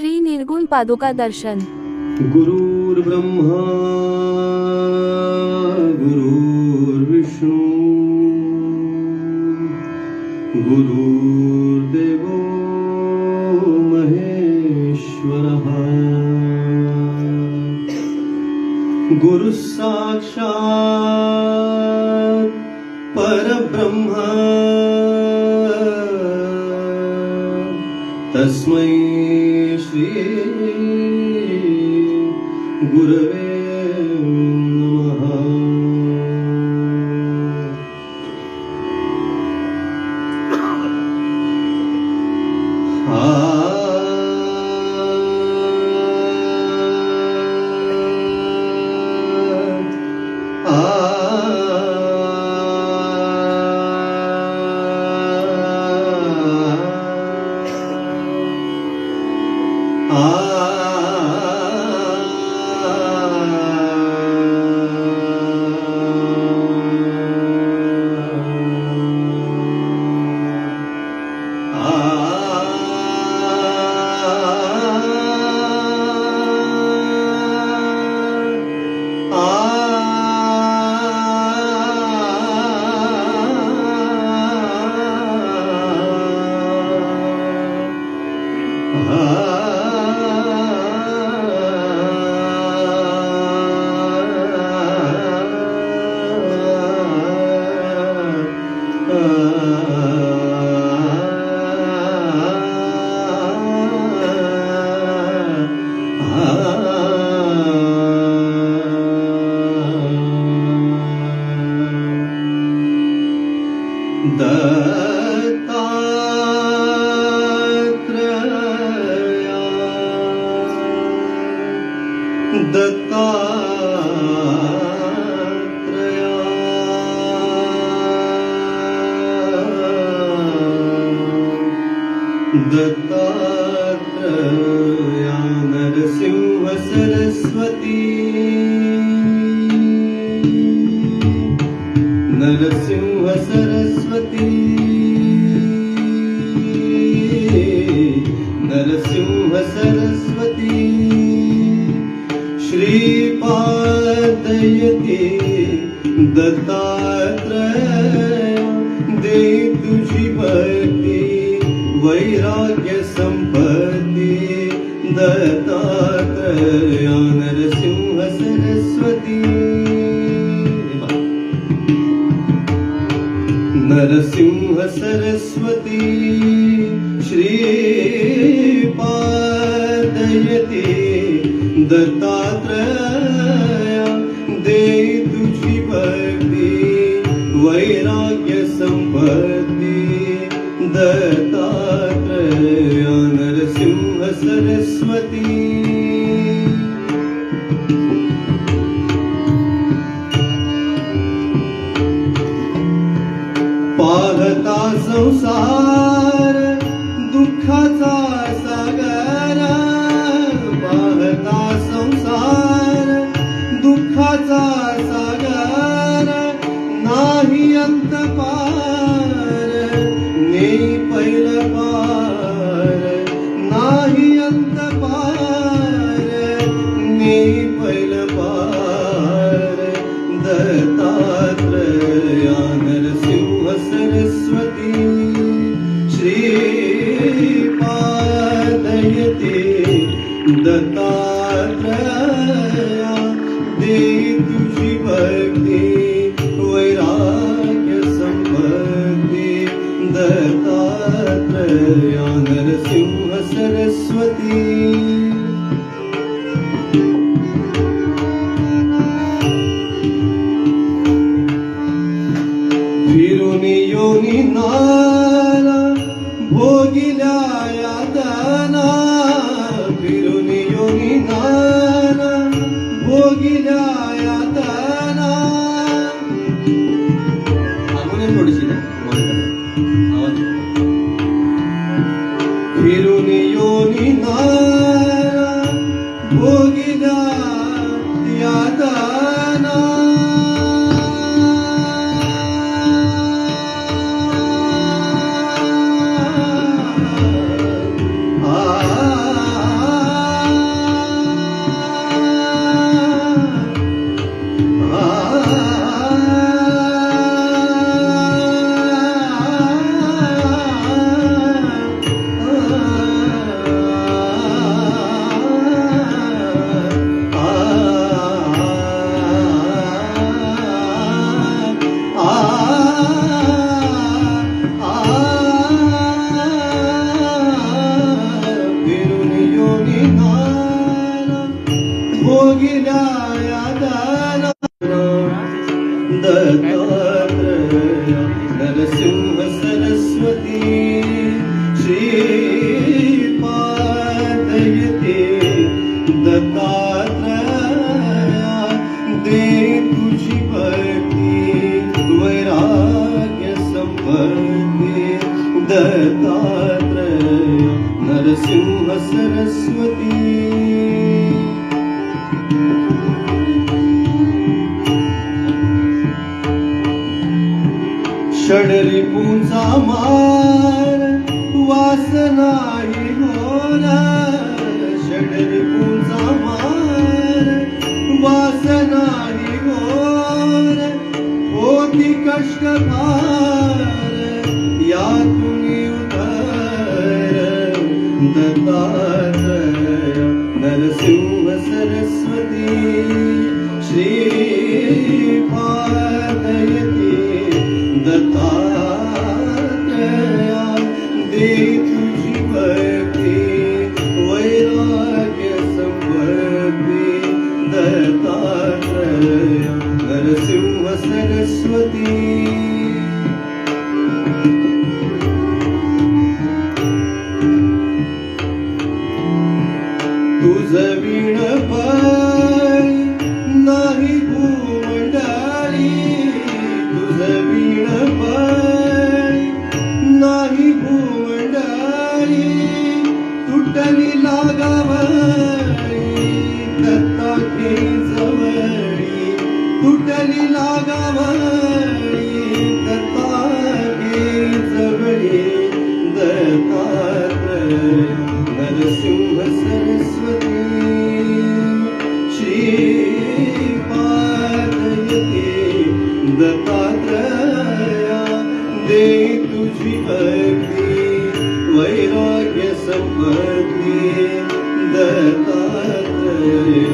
श्री निर्गुण पादुका दर्शन। गुरुर्ब्रह्मा गुरुर्विष्णू गुरुर्देवो महेश्वरः। गुरुः साक्षात् परब्रह्म। तस्मै गुरवे दत्तात्रया दत्तात्रया नरसिंह सरस्वती नरसिंह श्रीपादयते दत्तात्रय दे तुझी भक्ती वैराग्य संपत्ती दत्तात्रया नरसिंह सरस्वती। नरसिंह सरस्वती श्रीपादयते Rabbe لا يدان षडरिपूंचा मार वासनाही होणार पुंचा मार वासनाही होर होती कष्ट फार यातून उतर दत्तात्रय नरसिंह सरस्वती श्रीपादयते सरस्वती। तुझ विण पाय नाही तुटली लागावळी दत्ता घे जवळी नरसिंह सरस्वती श्रीपादयते दत्तात्रया दे तुझी भक्ती वैराग्य संपत्ती दत्तात्रय.